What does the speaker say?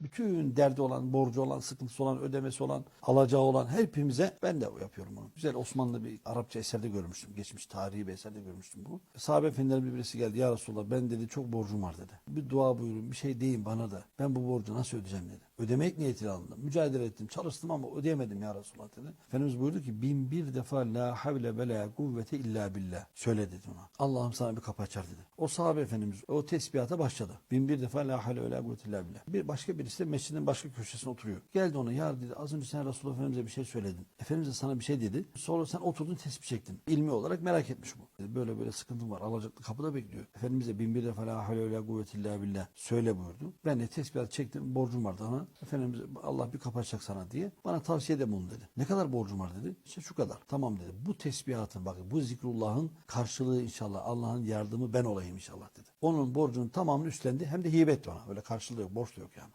Bütün derdi olan, borcu olan, sıkıntısı olan, ödemesi olan, alacağı olan hepimize ben de yapıyorum bunu. Güzel Osmanlı bir Arapça eserde görmüştüm. Geçmiş tarihi bir eserde görmüştüm bunu. Sahabe efendilerin birisi geldi. Ya Resulallah ben dedi çok borcum var dedi. Bir dua buyurun bir şey deyin bana da. Ben bu borcu nasıl ödeyeceğim dedi. Ödemek niyetiyle alındım. Mücadele ettim, çalıştım ama ödeyemedim ya Resulallah dedi. Efendimiz buyurdu ki bin bir defa la havle ve la kuvvete illa billah. Söyle dedi ona. Allah'ım sana bir kapı açar dedi. O sahabe efendimiz o tesbihata başladı. Bin bir defa la havle ve la kuvvete illa billah. Bir başka birisi de mescidin başka köşesine oturuyor. Geldi ona ya dedi az önce sen Resulullah Efendimiz'e bir şey söyledin. Efendimiz de sana bir şey dedi. Sonra sen oturdun tesbih çektin. İlmi olarak merak etmiş bu. Dedi, böyle böyle sıkıntım var. Alacaklı kapıda bekliyor. Efendimiz de bin bir defa la havle ve la kuvvete illa billah. Söyle buyurdu. Ben de tesbihat çektim. Borcum vardı ona. Efendimiz Allah bir kapı açacak sana diye. Bana tavsiyede bulun dedi. Ne kadar borcum var dedi. İşte şu kadar. Tamam dedi. Bu tesbihatın bakın bu zikrullahın karşılığı inşallah Allah'ın yardımı ben olayım inşallah dedi. Onun borcunun tamamını üstlendi. Hem de hibe etti ona. Öyle karşılığı yok. Borç da yok yani.